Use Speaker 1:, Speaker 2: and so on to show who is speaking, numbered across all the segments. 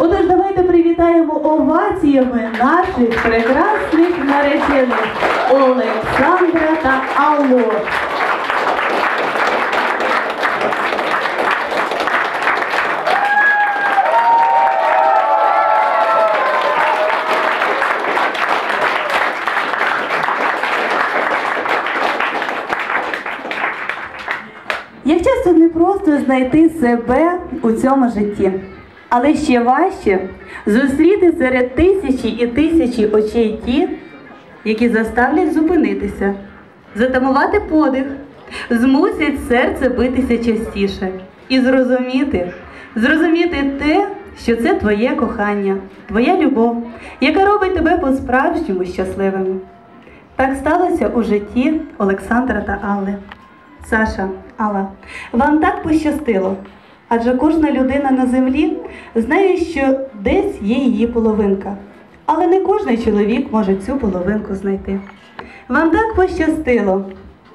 Speaker 1: Отож, давайте привітаємо оваціями наших прекрасних наречених Олександра та Аллу. Як часто не просто знайти себе у цьому житті, але ще важче зустріти серед тисячі і тисячі очей ті, які заставлять зупинитися, затамувати подих, змусять серце битися частіше і зрозуміти, зрозуміти те, що це твоє кохання, твоя любов, яка робить тебе по-справжньому щасливими. Так сталося у житті Олександра та Алли. Саша, Алла, вам так пощастило, адже кожна людина на землі знає, що десь є її половинка. Але не кожен чоловік може цю половинку знайти. Вам так пощастило.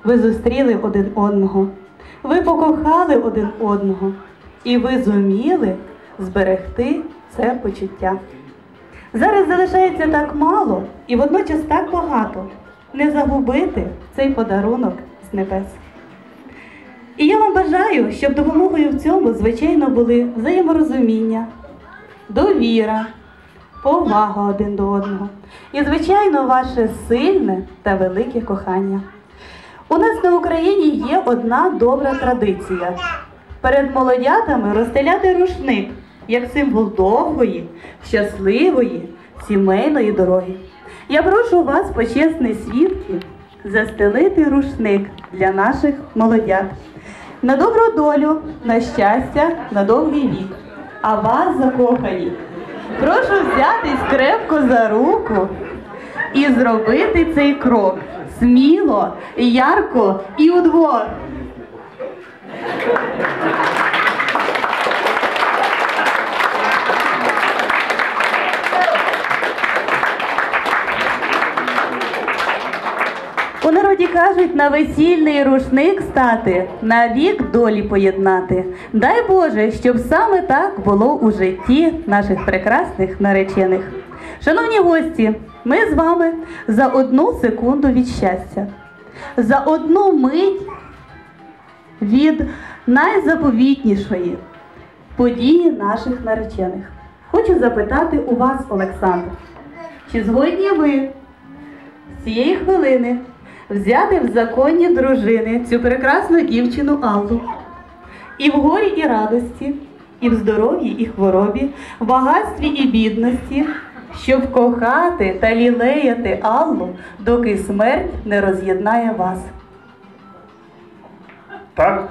Speaker 1: Ви зустріли один одного, ви покохали один одного, і ви зуміли зберегти це почуття. Зараз залишається так мало і водночас так багато не загубити цей подарунок з небес. І я вам бажаю, щоб допомогою в цьому, звичайно, були взаєморозуміння, довіра, повага один до одного. І, звичайно, ваше сильне та велике кохання. У нас на Україні є одна добра традиція. Перед молодятами розстеляти рушник як символ довгої, щасливої, сімейної дороги. Я прошу вас, почесні свідки, застелити рушник для наших молодят. На добру долю, на щастя, на довгий вік. А вас, закохані, прошу взятись крепко за руку і зробити цей крок сміло, ярко і удвох. У народі кажуть, на весільний рушник стати, на вік долі поєднати. Дай Боже, щоб саме так було у житті наших прекрасних наречених. Шановні гості, ми з вами за одну секунду від щастя, за одну мить від найзаповітнішої події наших наречених. Хочу запитати у вас, Олександр, чи згодні ви з цієї хвилини взяти в законні дружини цю прекрасну дівчину Аллу і в горі і радості, і в здоров'ї і хворобі, в багатстві і бідності, щоб кохати та лілеяти Аллу, доки смерть не роз'єднає вас.
Speaker 2: Так?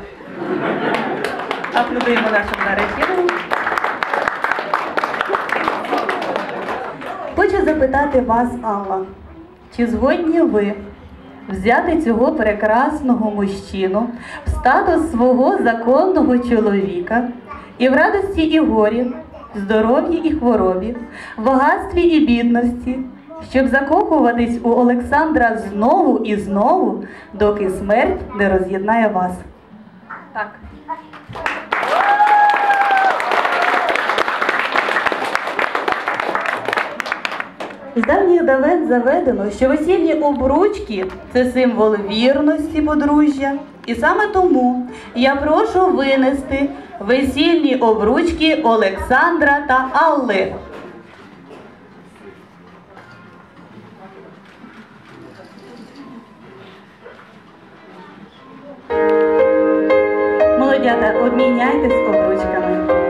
Speaker 1: Аплодуємо нашим нареченим. Хочу запитати вас, Алла, чи згодні ви взяти цього прекрасного мужчину в статус свого законного чоловіка і в радості і горі, здоров'ї і хворобі, в багатстві і бідності, щоб закохуватись у Олександра знову і знову, доки смерть не роз'єднає вас? Так. З давніх давен заведено, що весільні обручки це символ вірності подружжя. І саме тому я прошу винести весільні обручки Олександра та Алли. Молодята, обміняйтесь обручками.